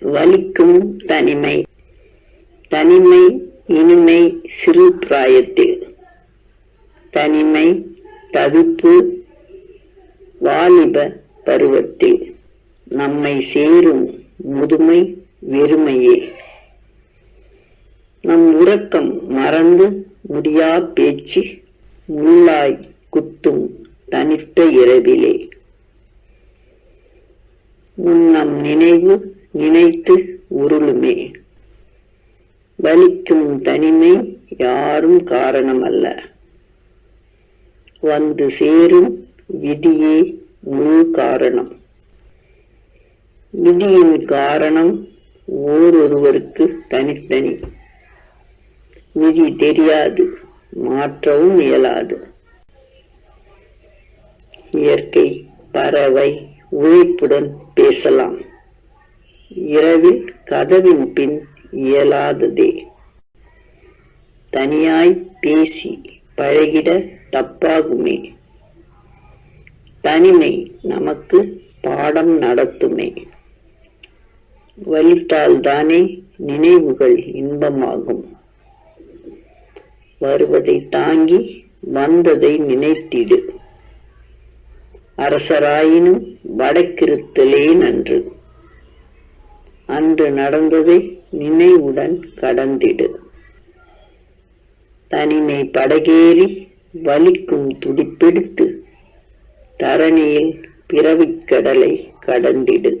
வலிக்கும் தனிமை. தனிமை இனிமை சிறு பிராயத்தில். தனிமை தவிப்பு வாலிப பருவத்தில். நம்மை சேரும் முதுமை வெறுமையே. நம் உறக்கம் மறந்து முடியா பேச்சு முள்ளாய் குத்தும் தனித்த இரவிலே. உன் நம் நினைவு நினைத்து உருளுமே. வலிக்கும் தனிமை யாரும் காரணமல்ல. வந்து சேரும் விதியே முழு காரணம். விதியின் காரணம் ஓரொருவருக்கு தனித்தனி. விதி தெரியாது மாற்றவும் இயலாது. இயற்கை பறவை உழைப்புடன் பேசலாம். இரவில் கதவின் பின் இயலாததே. தனியாய் பேசி பழகிட தப்பாகுமே. தனிமை நமக்கு பாடம் நடத்துமே. வலித்தால்தானே நினைவுகள் இன்பமாகும். வருவதை தாங்கி வந்ததை நினைத்திடு. அரசராயினும் வடக்கிருத்தலே நன்று. அன்று நடந்ததை நினைவுடன் கடந்திடு. தனிமை படகேறி வலிக்கும் துடிப்பெடுத்து தரணியில் பிறவிக்கடலை கடந்திடு.